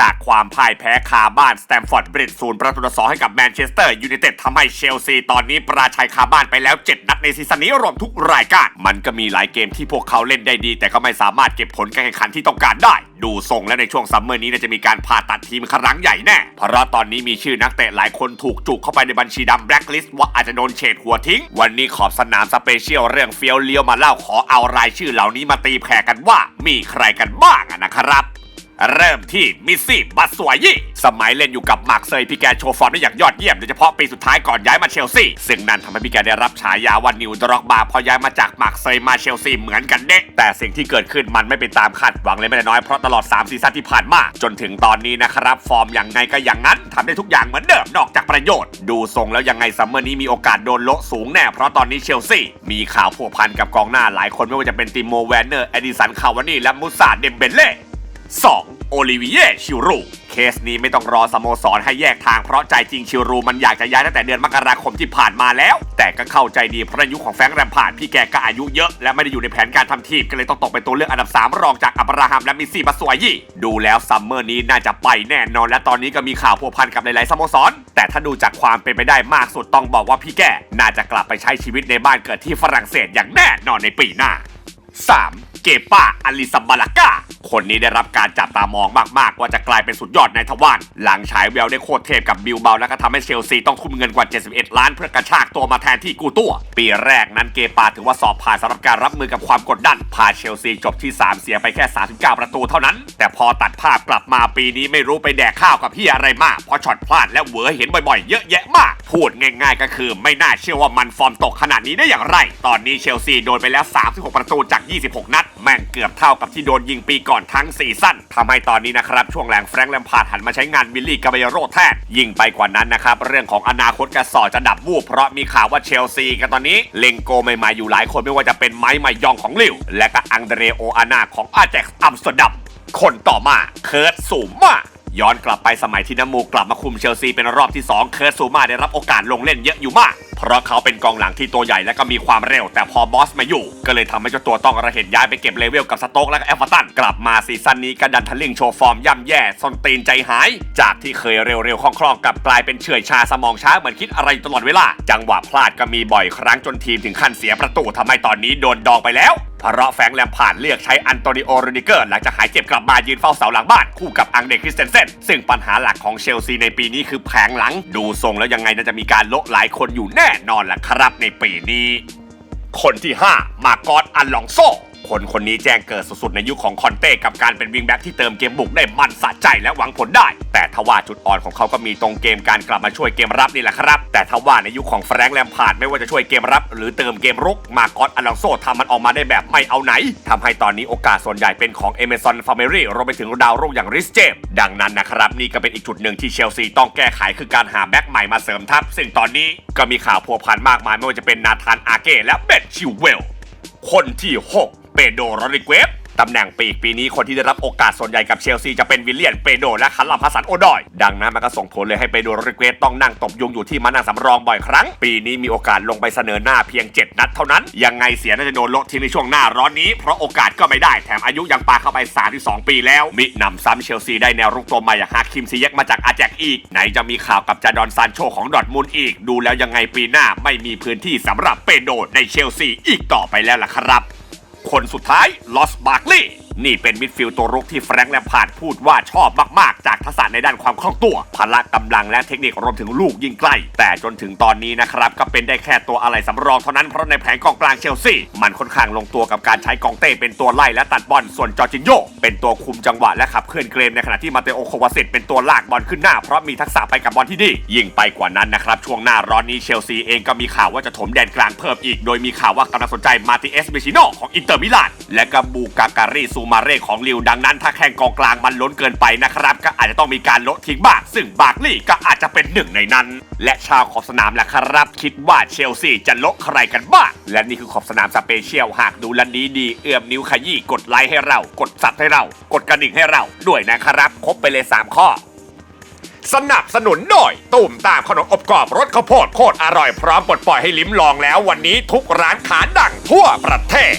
จากความพ่ายแพ้คาบ้านสแตมฟอร์ดบริดศูนย์ประตูต่อสองให้กับแมนเชสเตอร์ยูไนเต็ดทำให้เชลซี ตอนนี้ปราชัยคาบ้านไปแล้ว 7 นัดในซีซั่นนี้รวมทุกรายการ มันก็มีหลายเกมที่พวกเขาเล่นได้ดี แต่ก็ไม่สามารถเก็บผลการแข่งขันที่ต้องการได้ ดูทรงและในช่วงซัมเมอร์นี้น่าจะมีการผ่าตัดทีมครั้งใหญ่แน่ เพราะตอนนี้มีชื่อนักเตะหลายคนถูกจุกเข้าไปในบัญชีดำแบล็คลิสต์ว่าอาจจะโดนเฉดหัวทิ้ง วันนี้ขอบสนามสเปเชียลเรื่องเฟียวเลี้ยวมาเล่าขอเอารายชื่อเหล่านี้มาตีแผ่กันว่ามีใครกันบ้างนะครับ เริ่มที่มิสซี่บัตสวยยี่สมัยเล่นอยู่กับมาร์กเซยพี่แกโชว์ฟอร์มได้อย่างยอดเยี่ยมโดยเฉพาะปีสุดท้ายก่อนย้ายมาเชลซีซึ่งนั่นทำให้พี่แกได้รับฉายาว่านิวดร็อกบาพอย้ายมาจากมาร์กเซยมาเชลซีเหมือนกันเด็กแต่สิ่งที่เกิดขึ้นมันไม่เป็นตามคาดหวังเลยไม่ได้น้อยเพราะตลอด3ซีซั่นที่ผ่านมาจนถึงตอนนี้นะครับฟอร์มอย่างไงก็อย่างนั้นทำได้ทุกอย่างเหมือนเดิมนอกจากประโยชน์ ดูทรงแล้วยังไงซัมเมอร์นี้มีโอกาสโดนโละสูงแน่เพราะตอนนี้เชลซีมีข่าวผัวพันกับกองหน้าหลายคนไม่ว่าจะเป็นติโมแวนเนอร์เอดิสันคาวานี่และมุซาเดมเบเล่ 2. โอลิเวียชิรูเคสนี้ไม่ต้องรอสโมสรให้แยกทางเพราะใจจริงชิรูมันอยากจะย้ายตั้งแต่เดือนมกราคมที่ผ่านมาแล้ว แต่ก็เข้าใจดีเพราะอายุของแฟรงค์แรมพาดพี่แกก็อายุเยอะ และไม่ได้อยู่ในแผนการทำทีมก็เลยต้องตกเป็นตัวเลือกอันดับ 3 รองจากอับราฮัมและมิซี่บัสวายี่ดูแล้วซัมเมอร์นี้น่าจะไปแน่นอนและตอนนี้ก็มีข่าวพัวพันกับหลายๆสโมสร แต่ถ้าดูจากความเป็นไปได้มากสุดต้องบอกว่าพี่แกน่าจะกลับไปใช้ชีวิตในบ้านเกิดที่ฝรั่งเศสอย่างแน่นอนในปีหน้า 3. เกป้าอลิซัมบาลาก้าคนนี้ได้รับการจับตามองมาก ๆ ว่าจะกลายเป็นสุดยอดในทวารหลังฉายแววได้โคตรเทพกับบิลเบาแล้วก็ทำให้เชลซีต้องทุ่มเงินกว่า 71 ล้านเพื่อกระชากตัวมาแทนที่กูตัว ปีแรกนั้นเกปาถือว่าสอบผ่านสำหรับการรับมือกับความกดดันพาเชลซีจบที่ 3 เสียไปแค่ 39 ประตูเท่านั้น แต่พอตัดภาพกลับมาปีนี้ไม่รู้ไปแดกข้าวกับพี่อะไรมากเพราะช็อตพลาดและเหวอเห็นบ่อยๆ เยอะแยะมาก พูดง่าย ๆ ก็คือไม่น่าเชื่อว่ามันฟอร์มตกขนาดนี้ได้อย่างไร ตอนนี้เชลซีโดนไปแล้ว 36 ประตูจาก 26 นัด แม่งเกือบเท่ากับที่โดนยิงปีก่อนทั้งซีซั่นทำให้ตอนนี้นะครับช่วงแรงแฟรงค์แลมพาร์ดหันมาใช้งานวิลลี่กาเบโรแทนยิ่งไปกว่านั้นนะครับเรื่องของอนาคตกระสอจะดับวูบเพราะมีข่าวว่าเชลซีกันตอนนี้เลงโกใหม่ๆอยู่หลายคนไม่ว่าจะเป็นไม้ใหม่ยองของลิวและก็อังเดเรโออานาของอาแจ็กซ์อัมสเตอร์ดัมคนต่อมาเคิร์ตสูมา ย้อนกลับไปสมัยที่น้ำมูกกลับมาคุมเชลซีเป็นรอบที่ 2 เคิร์ตซูมาได้รับโอกาสลงเล่นเยอะอยู่มาก เพราะเขาเป็นกองหลังที่ตัวใหญ่และก็มีความเร็ว แต่พอบอสมาอยู่ ก็เลยทำให้เจ้าตัวต้องระเหตุย้ายไปเก็บเลเวลกับสโต๊กและก็เอฟเวอร์ตัน กลับมาซีซั่นนี้ก็ดันทะลิงโชว์ฟอร์มย่ำแย่ส้นตีนใจหาย จากที่เคยเร็วๆคล่องๆกลับกลายเป็นเฉื่อยชาสมองช้าเหมือนคิดอะไรอยู่ตลอดเวลา จังหวะพลาดก็มีบ่อยครั้งจนทีมถึงขั้นเสียประตูทำให้ตอนนี้โดนดองไปแล้ว เพราะแฟงแลมผ่านเลือกใช้อันโตนิโอโรนิเกอร์ หลังจากหายเจ็บกลับมายืนเฝ้าเสาหลังบ้าน คู่กับอังเดคริสเตนเซนซึ่งปัญหาหลักของเชลซีในปีนี้คือแผงหลัง ดูทรงแล้วยังไงน่าจะมีการโละหลายคนอยู่แน่นอนล่ะครับในปีนี้ คนที่ 5 มาร์กอสอัลลองโซ คนคนนี้แจ้งเกิดสุดๆในยุคของคอนเต้กับการเป็นวิงแบ็กที่เติมเกมบุกได้มันสะใจและหวังผลได้ แต่ทว่าจุดอ่อนของเขาก็มีตรงเกมการกลับมาช่วยเกมรับนี่แหละครับ แต่ทว่าในยุคของแฟรงค์แลมพาร์ดไม่ว่าจะช่วยเกมรับ หรือเติมเกมรุกมากอสอัลลองโซทำมันออกมาได้แบบไม่เอาไหนทำให้ตอนนี้โอกาสส่วนใหญ่เป็นของเอเมซอนฟาร์เมรี่รวมไปถึงดาวรุ่งอย่างริสเจมส์ดังนั้นนะครับนี่ก็เป็นอีกจุดหนึ่งที่เชลซีต้องแก้ไขคือการหาแบ็กใหม่มาเสริมทัพซึ่งตอนนี้ก็มีข่าวพัวพันมากมายไม่ว่าจะเป็นนาธานอาเก้และเบนชิวเวลคนที่ 6 เปโดโรริเกสตำแหน่งปีกปีนี้คนที่ได้รับโอกาสส่วนใหญ่กับเชลซีจะเป็นวิลเลียนเปโดและคัลลัมพัสันโอดอย ดังนั้นมันก็ส่งผลเลยให้เปโดโรริเกสต้องนั่งตบยุงอยู่ที่มานั่งสำรองบ่อยครั้ง ปีนี้มีโอกาสลงไปเสนอหน้าเพียง 7 นัดเท่านั้น ยังไงเสียน่าจะโดนโละทิ้งในช่วงหน้าร้อนนี้ เพราะโอกาสก็ไม่ได้แถมอายุยังปาเข้าไป 32 ปีแล้ว มิหนำซ้ำเชลซีได้แนวรุกตัวใหม่อย่างฮาคิมซิเยกมาจากอาแจกอีก ไหนจะมีข่าวกับจาดอนซานโชของดอทมุนอีก ดูแล้วยังไงปีหน้าไม่มีพื้นที่สำหรับเปโดในเชลซีอีกต่อไปแล้วล่ะครับ คนสุดท้ายลอสบาร์กลีย์ นี่เป็นมิดฟิลด์ตัวรุกที่แฟรงค์แลมพาร์ดพูดว่าชอบมากๆ จากทักษะในด้านความคล่องตัว พละกำลังและเทคนิครวมถึงลูกยิงไกล แต่จนถึงตอนนี้นะครับ ก็เป็นได้แค่ตัวอะไรสำรองเท่านั้นเพราะในแผงกองกลางเชลซีมันค่อนข้างลงตัวกับการใช้กองเต้เป็นตัวไล่และตัดบอลส่วนจอร์จินโยเป็นตัวคุมจังหวะและขับเคลื่อนเกมในขณะที่มาเตโอโควาสิตเป็นตัวลากบอลขึ้นหน้าเพราะมีทักษะไปกับบอลที่ดี ยิ่งไปกว่านั้นนะครับช่วงหน้าร้อนนี้เชลซีเองก็มีข่าวว่าจะถมแดนกลางเพิ่มอีก โดยมีข่าวว่ากำลังสนใจมาติเอสเบชิโนของอินเตอร์มิลานและก็บูกาการีซูมาเร่ของลิวดังนั้น ถ้าแข่งกองกลางมันล้นเกินไปนะครับก็อาจจะต้องมีการละทิ้งบ้างซึ่งบาร์กลีย์ก็อาจจะเป็นหนึ่งในนั้น และชาวขอบสนามแหละครับ คิดว่าเชลซีจะละใครกันบ้างและนี่คือขอบสนามสเปเชียลหากดูลวนี้ดีเอื้อมนิ้วขยี้กดไลค์ให้เรา กดซับให้เรา กดกระดิ่งให้เราด้วยนะครับครบไปเลย 3 ข้อสนับสนุนโดยตุ่มตามขนมอบกรอบรสข้าวโพดโคตรอร่อยพร้อมปลดปล่อยให้ลิ้มลองแล้ววันนี้ทุกร้านขาดังทั่วประเทศ